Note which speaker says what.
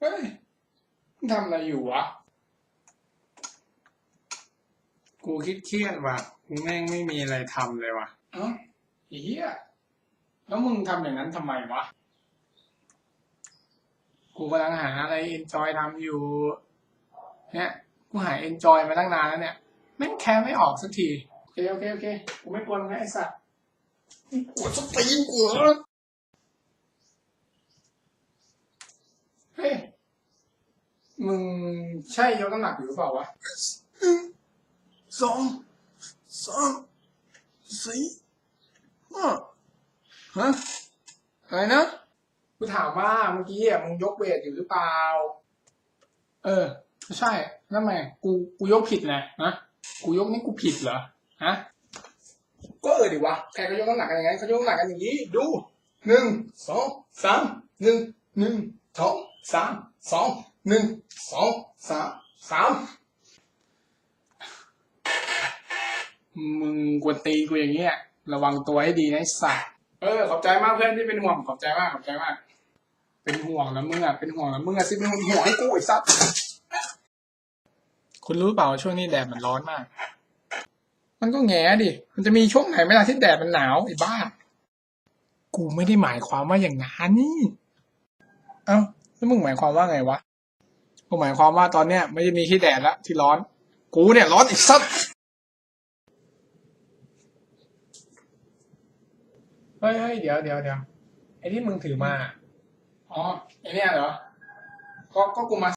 Speaker 1: เฮ้ยมึงทำอะไรอยู่วะ
Speaker 2: กูคิดเครียดว่ะกูแม่งไม่มีอะไรทำเลยว่ะ
Speaker 1: เอ้าไอ้เหี้ยแล้วมึงทำอย่างนั้นทำไมวะ
Speaker 2: กูกำลังหาอะไรเอนจอยทำอยู่ เนี่ย กูหาเอนจอยมาตั้งนานแล้วเนี่ย แม่งแค่ไม่ออกสักที
Speaker 1: โอเคโอเคโอเค กูไม่กวนมึงนะไอ้สัตว์
Speaker 2: กูสตีนกูเหรอ
Speaker 1: เฮ้ย มึงใช่ยกน้ำหนักอยู่หรือเปล่าวะ
Speaker 2: สองสามสี่ห้าฮะอะไรนะ
Speaker 1: กูถามว่าเมื่อกี้อะมึงยกเวทอยู่หรือเปล่า
Speaker 2: เออใช่แล้วทำไมกูกูยกผิดไงนะกูยกนี่กูผิดเหรอฮะ
Speaker 1: ก็เออดิวะใครเขายกน้ำหนักกันอย่างนั้นเขายกน้ำหนักกันอย่างนี้ ดูหนึ่งสองสามหนึ่งหนึ่งสองสามสอง หนึ่งสองสามสาม
Speaker 2: มึงกวนตีกูอย่างเงี้ย ระวังตัวให้ดีนะสัตว์
Speaker 1: เออ ขอบใจมากเพื่อนที่เป็นห่วง ขอบใจมาก ขอบใจมาก
Speaker 2: เป็นห่วงแล้วมึงอะ เป็นห่วงแล้วมึงอะสิเป็นห่วงให้กูไอ้สัตว์คุณรู้เปล่าช่วงนี้แดดมันร้อนมาก มันก็แง่ดิ มันจะมีช่วงไหนไหมล่ะที่แดดมันหนาวไอ้บ้า กูไม่ได้หมายความว่าอย่างนั้น เอ้า แล้วมึงหมายความว่าไงวะ กูหมายความว่าตอนเนี้ยไม่ได้มีที่แดดละที่ร้อน กูเนี่ยร้อนอีกสัตว์
Speaker 1: เฮ้ยเฮ้ยเดี๋ยวเดี๋ยวเดี๋ยวไอ้ที่มึงถือมา
Speaker 2: อ๋อไอเนี่ยเหรอ ก็ก็กูมา